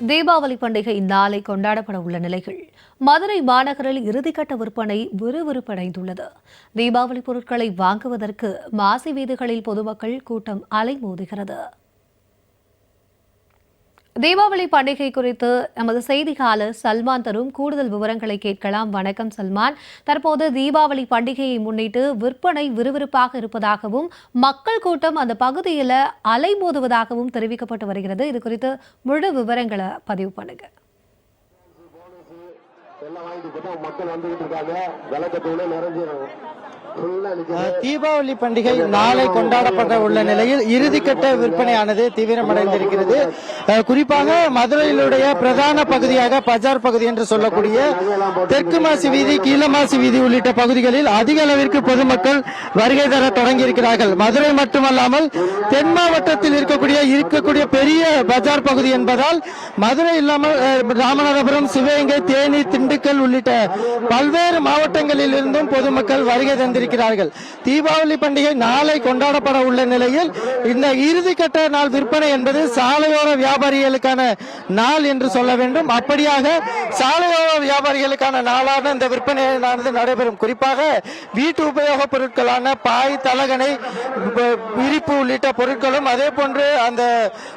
தீபாவளி பண்டிகை நாளை கொண்டாடப்பட உள்ள நிலையில் மதுரை மாநகரில் இறுதிக்கட்ட விற்பனை விறுவிறுப்படைந்துள்ளது. தீபாவளி பொருட்களை வாங்குவதற்கு மாசி வீதிகளில் பொதுமக்கள் கூட்டம் அலைமோதுகிறது. தீபாவளி பண்டிகை குறித்து நமது செய்தியாளர் சல்மான் தரும் கூடுதல் விவரங்களை கேட்கலாம். வணக்கம் சல்மான். தற்போது தீபாவளி பண்டிகையை முன்னிட்டு விற்பனை விறுவிறுப்பாக இருப்பதாகவும் மக்கள் கூட்டம் அந்த பகுதியில் அலைமோதுவதாகவும் தெரிவிக்கப்பட்டு வருகிறது. இது குறித்து முழு விவரங்களை பதிவு பண்ணுங்க. எல்லாம் வாங்கிட்டு மக்கள் வந்துகிட்டு இருக்காங்க. விளக்கத்தோட நிறைஞ்சிடும் தீபாவளி பண்டிகை நாளை கொண்டாடப்பட உள்ள நிலையில் இறுதிக்கட்ட விற்பனையானது தீவிரமடைந்திருக்கிறது. குறிப்பாக மதுரையிலுடைய பிரதான பகுதியாக பஜார் பகுதி என்று சொல்லக்கூடிய தெற்கு மாசி வீதி கீழமாசி வீதி உள்ளிட்ட பகுதிகளில் அதிக அளவிற்கு பொதுமக்கள் வருகை தர தொடங்கியிருக்கிறார்கள். மதுரை மட்டுமல்லாமல் தென் மாவட்டத்தில் இருக்கக்கூடிய இருக்கக்கூடிய பெரிய பஜார் பகுதி என்பதால் மதுரை இல்லாமல் ராமநாதபுரம் சிவகங்கை தேனி திண்டுக்கல் உள்ளிட்ட பல்வேறு மாவட்டங்களில் இருந்தும் பொதுமக்கள் வருகை தந்திருக்கிறார்கள். இருக்கிறார்கள் தீபாவளி பண்டிகை நாளை கொண்டாடப்பட உள்ள நிலையில் இந்த இறுதிக்கட்ட நாள் விற்பனை என்பது சாலையோர வியாபாரிகளுக்கான நாள் என்று சொல்ல வேண்டும். அப்படியாக சாலையோர வியாபாரிகளுக்கான நாளான இந்த விற்பனையானது நடைபெறும். குறிப்பாக வீட்டு உபயோகப் பொருட்களான பாய் தலகனை விரிப்பு உள்ளிட்ட பொருட்களும் அதே போன்று அந்த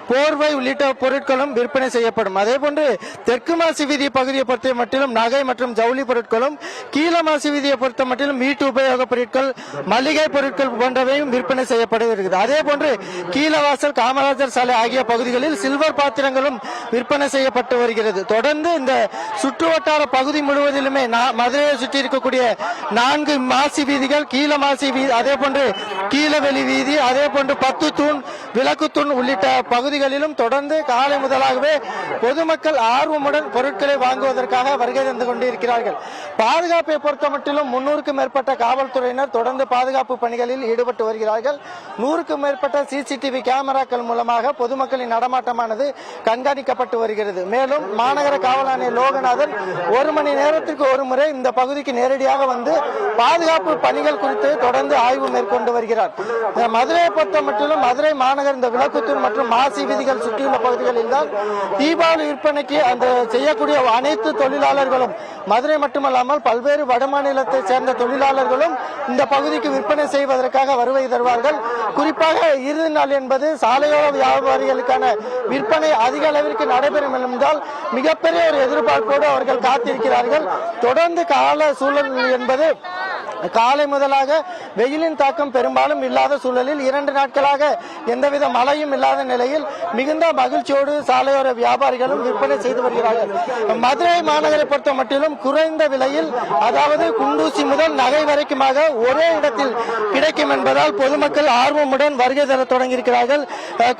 போர்வை உள்ளிட்ட பொருட்களும் விற்பனை செய்யப்படும். அதே போன்று தெற்கு மாசி வீதி பகுதியை பொறுத்த மட்டிலும் நகை மற்றும் ஜவுளி பொருட்களும் கீழ மாசி வீதியை பொறுத்த மட்டிலும் வீட்டு உபயோகப் பொருட்கள் மளிகை பொருட்கள் போன்றவையும் விற்பனை செய்யப்படுகிறது. அதே போன்று கீழவாசல் காமராஜர் சாலை ஆகிய பகுதிகளில் சில்வர் பாத்திரங்களும் விற்பனை செய்யப்பட்டு வருகிறது. தொடர்ந்து இந்த சுற்றுவட்டார பகுதி முழுவதிலுமே மதுரையை சுற்றி இருக்கக்கூடிய நான்கு மாசி வீதிகள் கீழ மாசி வீதி அதே போன்று கீழவெளி வீதி அதே போன்று பத்து தூண் விளக்கு தூண் உள்ளிட்ட பகுதிகளிலும் தொடர்ந்து காலை முதலாகவே பொதுமக்கள் ஆர்வமுடன் பொருட்களை வாங்குவதற்காக வருகை தந்து கொண்டிருக்கிறார்கள். பாதுகாப்பை பொறுத்த மட்டிலும் முன்னூறுக்கும் மேற்பட்ட காவல்துறையினர் தொடர்ந்து பாதுகாப்பு பணிகளில் ஈடுபட்டு வருகிறார்கள். நூறுக்கும் மேற்பட்ட சிசிடிவி கேமராக்கள் மூலமாக பொதுமக்களின் நடமாட்டமானது கண்காணிக்கப்பட்டு வருகிறது. மேலும் மாநகர காவல் ஆணையர் லோகநாதன் ஒரு மணி நேரத்திற்கு ஒரு முறை இந்த பகுதிக்கு நேரடியாக வந்து பாதுகாப்பு பணிகள் குறித்து தொடர்ந்து ஆய்வு மேற்கொண்டு வருகிறார். வருகிறார். மதுரையை பொறுத்த மட்டிலும் மதுரை மாநகர் இந்த விளக்குத்தூர் மற்றும் மாசி விதிகள் சுற்றியுள்ள பகுதிகளில் தான் தீபாவளி விற்பனைக்கு அந்த செய்யக்கூடிய அனைத்து தொழிலாளர்களும் மதுரை மட்டுமல்லாமல் பல்வேறு வடமாநிலத்தை சேர்ந்த தொழிலாளர்களும் இந்த பகுதிக்கு விற்பனை செய்வதற்காக வருகை தருவார்கள். குறிப்பாக இறுதி நாள் என்பது சாலையோர வியாபாரிகளுக்கான விற்பனை அதிக அளவிற்கு நடைபெறும் என்பதால் மிகப்பெரிய ஒரு எதிர்பார்ப்போடு அவர்கள் காத்திருக்கிறார்கள். தொடர்ந்து கால சூழல் என்பது காலை முதலாக வெயிலின் தாக்கம் பெரும்பாலும் இல்லாத சூழலில் இரண்டு நாட்களாக எந்தவித மழையும் இல்லாத நிலையில் மிகுந்த மகிழ்ச்சியோடு சாலையோர வியாபாரிகளும் விற்பனை செய்து வருகிறார்கள். மதுரை மாநகரை பொறுத்த மட்டிலும் குறைந்த விலையில் அதாவது குண்டூசி முதல் நகை வரைக்குமாக ஒரே இடத்தில் கிடைக்கும் என்பதால் பொதுமக்கள் ஆர்வமுடன் வருகை தர தொடங்கியிருக்கிறார்கள்.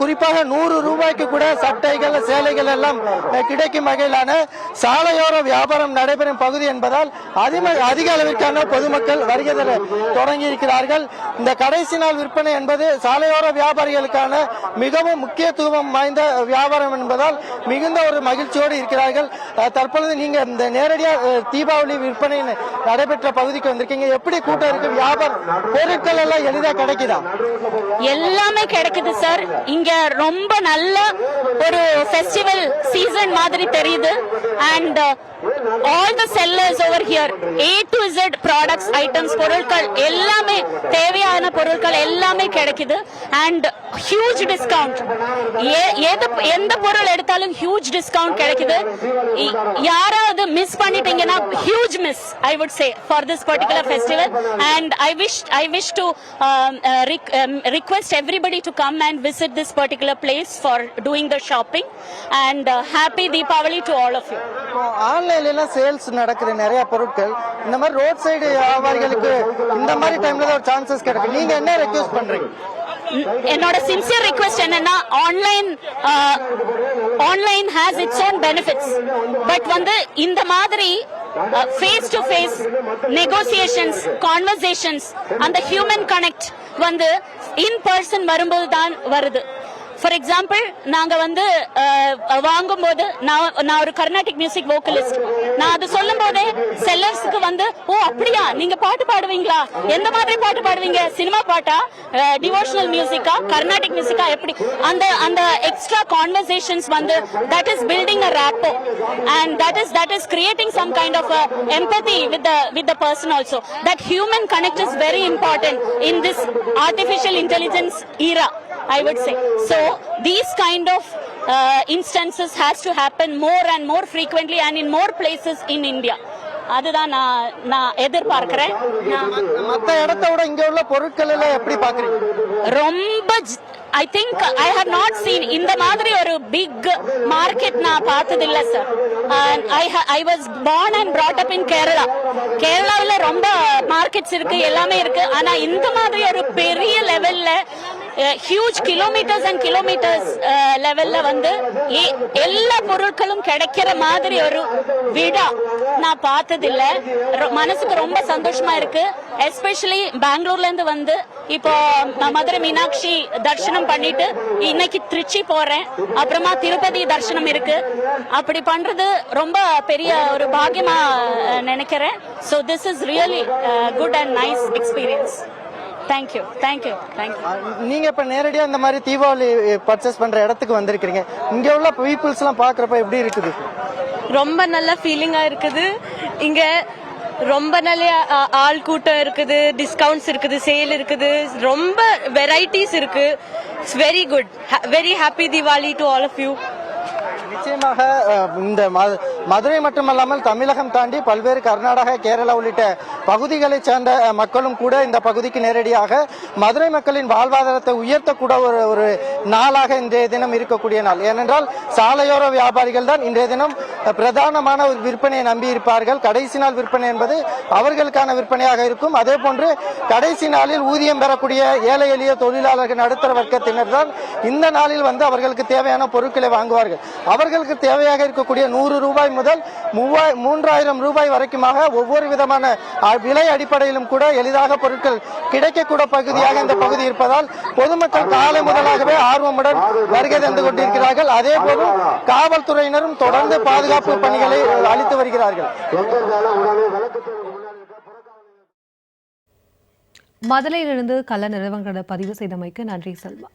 குறிப்பாக நூறு ரூபாய்க்கு கூட சட்டைகள் சேலைகள் எல்லாம் கிடைக்கும் வகையிலான சாலையோர வியாபாரம் நடைபெறும் பகுதி என்பதால் அதிக அளவிற்கான பொதுமக்கள் வருகை தர தொடங்கி இருக்கிறார்கள் இந்த கடைசி நாள் விற்பனை என்பது சாலையோர வியாபாரிகளுக்கான மிகவும் முக்கியத்துவம் வாய்ந்த வியாபாரம் என்பதால் மிகுந்த ஒரு மகிழ்ச்சியோடு இருக்கிறார்கள். தற்பொழுது நீங்க இந்த நேரடியாக தீபாவளி விற்பனை நடைபெற்ற பகுதிக்கு வந்திருக்கீங்க. எப்படி கூட்டம் இருக்கு? வியாபாரம் பொருட்கள் எல்லாம் எளிதா கிடைக்குதா? எல்லாமே கிடைக்குது சார். இங்க ரொம்ப நல்ல ஒரு ஃபெஸ்டிவல் சீசன் மாதிரி தெரியுது. And all the sellers over here A to Z products items பொருட்கள் எல்லாமே தேவையான பொருட்கள் எல்லாமே கிடைக்குது. அண்ட் ஹியூஜ் டிஸ்கவுண்ட் எது எந்த பொருள் எடுத்தாலும் ஹியூஜ் டிஸ்கவுண்ட் கிடைக்குது. யாராவது மிஸ் பண்ணிட்டீங்கன்னா huge miss I would say for this particular festival and I wish I wish to request everybody to come and visit this particular place for doing the shopping and happy Deepavali to all of you ஆன்லைன்ல sales நடக்கிற நிறைய பொருட்கள். இந்த மாதிரி road side வியாபாரிகளுக்கு இந்த மாதிரி டைம்ல தான் ஒரு சான்சஸ் கிடைக்கும். நீங்க என்ன ரெக்வஸ்ட் பண்றீங்க? என்னோட சின்சியர் ரிக்வெஸ்ட் என்னன்னா online online has its own benefits but வந்து இந்த மாதிரி face to face negotiations conversations அந்த ஹியூமன் கனெக்ட் வந்து இன் பர்சன் வரும்போது தான் வருது. ஃபார் எக்ஸாம்பிள் நாங்க வந்து uh, வாங்கும்போது நான் நான் ஒரு கர்நாடிக் மியூசிக் வோக்கலிஸ்ட் நான் அது சொல்லும் போதே செல்லர்ஸ்க்கு வந்து ஓ அப்படியா? நீங்க பாட்டு பாடுவீங்களா? எந்த மாதிரி பாட்டு பாடுவீங்க? சினிமா பாட்டா? டிவோஷனல் மியூசிக்கா கர்நாடிக் மியூசிக்கா எப்படி? அந்த அந்த எக்ஸ்ட்ரா கான்வர்சேஷன்ஸ் வந்து that is building a rapport and that is that is creating some kind of empathy with the with the person also that human connect is very important in this artificial intelligence era I would say So these kind of instances has to happen more and more frequently and in more places in India. அதுதான் நான் நான் எதிர்பார்க்கிறேன். மத்த இடத்தை விட இங்க உள்ள பொருட்கள் எல்லாம் எப்படி பாக்குறீங்க ரொம்ப I think I have not seen இந்த மாதிரி ஒரு பிக் மார்க்கெட் நான் பார்த்தது இல்ல sir I I was born and brought up in Kerala கேரளாவுல ரொம்ப மார்க்கெட்ஸ் இருக்கு எல்லாமே இருக்கு. ஆனா இந்த மாதிரி ஒரு பெரிய லெவல்ல ஹியூஜ் கிலோமீட்டர்ஸ் அண்ட் கிலோமீட்டர்ஸ் லெவல்ல வந்து எல்லா பொருட்களும் கிடைக்கிற மாதிரி ஒரு விடா நான் பார்த்ததில்ல. ரொ- மனசுக்கு ரொம்ப சந்தோஷமா இருக்கு. எஸ்பெஷலி பெங்களூர்ல இருந்து வந்து இப்போ நான் மதுரை மீனாட்சி தரிசனம் பண்ணிட்டு இன்னைக்கு திருச்சி போறேன். அப்புறமா திருப்பதி தரிசனம் இருக்கு. அப்படி பண்றது ரொம்ப பெரிய ஒரு பாக்கியமா நினைக்கிறேன். So this is really good and nice experience thank you thank you thank you நீங்க இப்ப நேரடியா இந்த மாதிரி தீபாவளி பர்ச்சேஸ் பண்ற இடத்துக்கு வந்திருக்கீங்க இங்க உள்ள பீப்புள்ஸ் எல்லாம் பாக்குறப்ப எப்படி இருக்குது? ரொம்ப நல்ல ஃபீலிங்கா இருக்குது. இங்க ரொம்ப நல்ல ஆள் கூட்டம் இருக்குது டிஸ்கவுண்ட்ஸ் இருக்குது சேல் இருக்குது. ரொம்ப வெரைட்டிஸ் இருக்கு. It's very good very happy Diwali to all of you நிச்சயமாக இந்த மதுரை மட்டுமல்லாமல் தமிழகம் தாண்டி பல்வேறு கர்நாடகா கேரளா உள்ளிட்ட பகுதிகளைச் சேர்ந்த மக்களும் கூட இந்த பகுதிக்கு நேரடியாக மதுரை மக்களின் வாழ்வாதாரத்தை உயர்த்தக்கூட ஒரு ஒரு நாளாக இன்றைய தினம் இருக்கக்கூடிய நாள். ஏனென்றால் சாலையோர வியாபாரிகள் தான் இன்றைய தினம் பிரதானமான ஒரு விற்பனையை நம்பி இருப்பார்கள் கடைசி நாள் விற்பனை என்பது அவர்களுக்கான விற்பனையாக இருக்கும். அதே போன்று கடைசி நாளில் ஊதியம் பெறக்கூடிய ஏழை எளிய தொழிலாளர்கள் நடுத்தர வர்க்கத்தினர் தான் இந்த நாளில் வந்து அவர்களுக்கு தேவையான பொருட்களை வாங்குவார்கள். அவர்களுக்கு தேவையாக இருக்கக்கூடிய நூறு ரூபாய் முதல் மூவாய் மூன்றாயிரம் ரூபாய் வரைக்குமாக ஒவ்வொரு விதமான விலை அடிப்படையிலும் கூட எளிதாக பொருட்கள் கிடைக்கக்கூட பகுதியாக இந்த பகுதி இருப்பதால் பொதுமக்கள் காலை முதலாகவே ஆர்வமுடன் வருகை தந்து கொண்டிருக்கிறார்கள். அதே போல காவல்துறையினரும் தொடர்ந்து பாதுகாப்பு பணிகளை அளித்து வருகிறார்கள். மதுரையிலிருந்து கள்ள நிறுவனங்களை பதிவு செய்தமைக்கு நன்றி செல்வா.